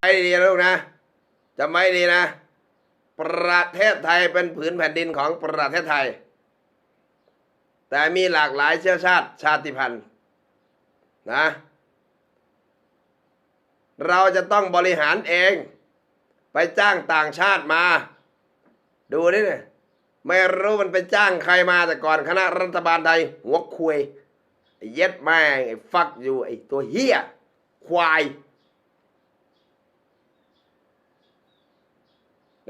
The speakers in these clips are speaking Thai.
ไอ้ดีลูกนะจำไว้ดีนะ ประเทศไทยเป็นผืนแผ่นดินของประเทศไทย แต่มีหลากหลายเชื้อชาติชาติพันธุ์นะ เราจะต้องบริหารเอง ไปจ้างต่างชาติมา ดูนี่เนี่ยไม่รู้มันไปจ้างใครมาแต่ก่อนคณะรัฐบาลไทย หัวคุยเย็ดแม่งไอ้ฟักอยู่ไอ้ตัวเฮียควาย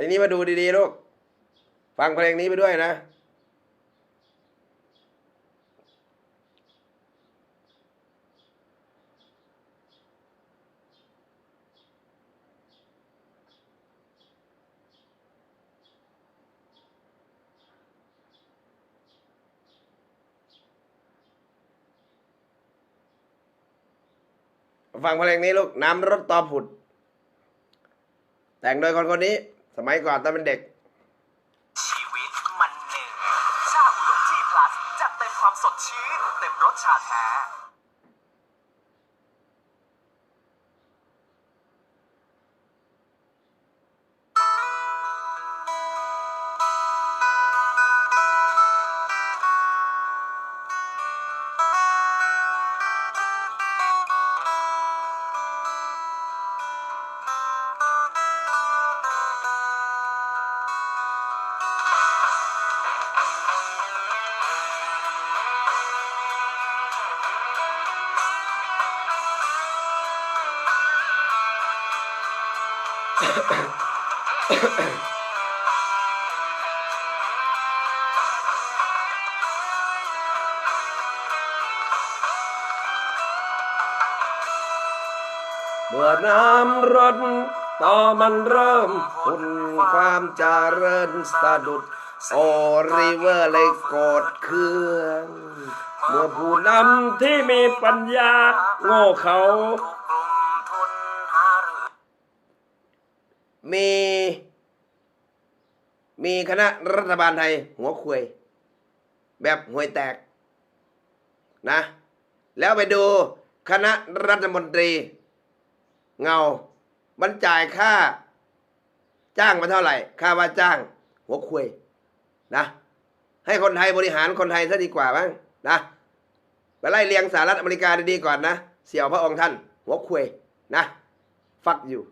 ในนี้มาดูดีๆลูก ฟังเพลงนี้ไปด้วยนะฟังเพลงนี้ลูกน้ำรถต่อผุด แต่งโดยคนคนนี้ สมัยก่อนตอนเป็นเด็ก ชีวิตมันหนึ่งชาอุดมที่พลัสจัดเต็มความสดชื่นเต็มรสชาแท้ เมื่อน้ำรถต่อมันเริ่มหุ่นความเจริญสะดุด โอริเวอร์เลยโกรธเคือง เมื่อผู้นำที่มีปัญญา โง่เขา มีมีคณะรัฐบาลไทย หัวควยแบบห่วยแตกนะ แล้วไปดูคณะรัฐมนตรี เงามันจ่ายค่า จ้างมาเท่าไหร่ ค่าว่าจ้าง หัวควยนะ ให้คนไทยบริหารคนไทยซะดีกว่าบ้างนะไปไล่เลียงสหรัฐอเมริกาดีๆก่อนนะ เสี่ยวพระองค์ท่าน หัวควยนะ ฟักอยู่